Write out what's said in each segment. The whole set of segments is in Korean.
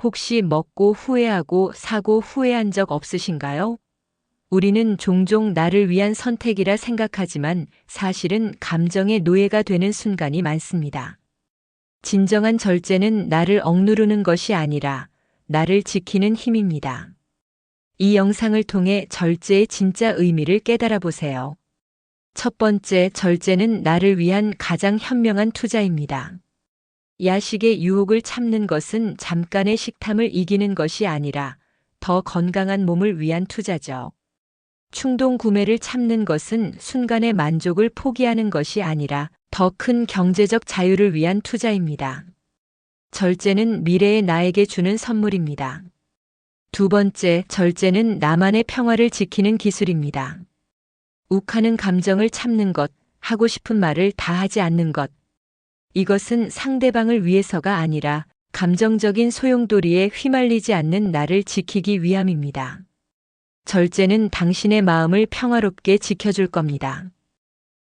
혹시 먹고 후회하고 사고 후회한 적 없으신가요? 우리는 종종 나를 위한 선택이라 생각하지만 사실은 감정의 노예가 되는 순간이 많습니다. 진정한 절제는 나를 억누르는 것이 아니라 나를 지키는 힘입니다. 이 영상을 통해 절제의 진짜 의미를 깨달아 보세요. 첫 번째, 절제는 나를 위한 가장 현명한 투자입니다. 야식의 유혹을 참는 것은 잠깐의 식탐을 이기는 것이 아니라 더 건강한 몸을 위한 투자죠. 충동 구매를 참는 것은 순간의 만족을 포기하는 것이 아니라 더 큰 경제적 자유를 위한 투자입니다. 절제는 미래의 나에게 주는 선물입니다. 두 번째, 절제는 나만의 평화를 지키는 기술입니다. 욱하는 감정을 참는 것, 하고 싶은 말을 다 하지 않는 것. 이것은 상대방을 위해서가 아니라 감정적인 소용돌이에 휘말리지 않는 나를 지키기 위함입니다. 절제는 당신의 마음을 평화롭게 지켜줄 겁니다.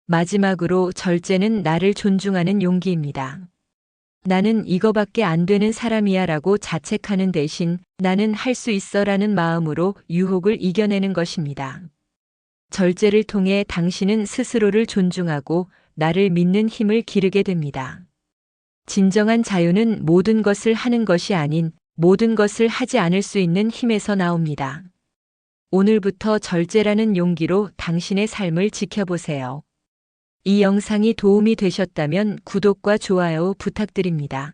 마지막으로 절제는 나를 존중하는 용기입니다. 나는 이거밖에 안 되는 사람이야 라고 자책하는 대신 나는 할 수 있어 라는 마음으로 유혹을 이겨내는 것입니다. 절제를 통해 당신은 스스로를 존중하고 나를 믿는 힘을 기르게 됩니다. 진정한 자유는 모든 것을 하는 것이 아닌 모든 것을 하지 않을 수 있는 힘에서 나옵니다. 오늘부터 절제라는 용기로 당신의 삶을 지켜보세요. 이 영상이 도움이 되셨다면 구독과 좋아요 부탁드립니다.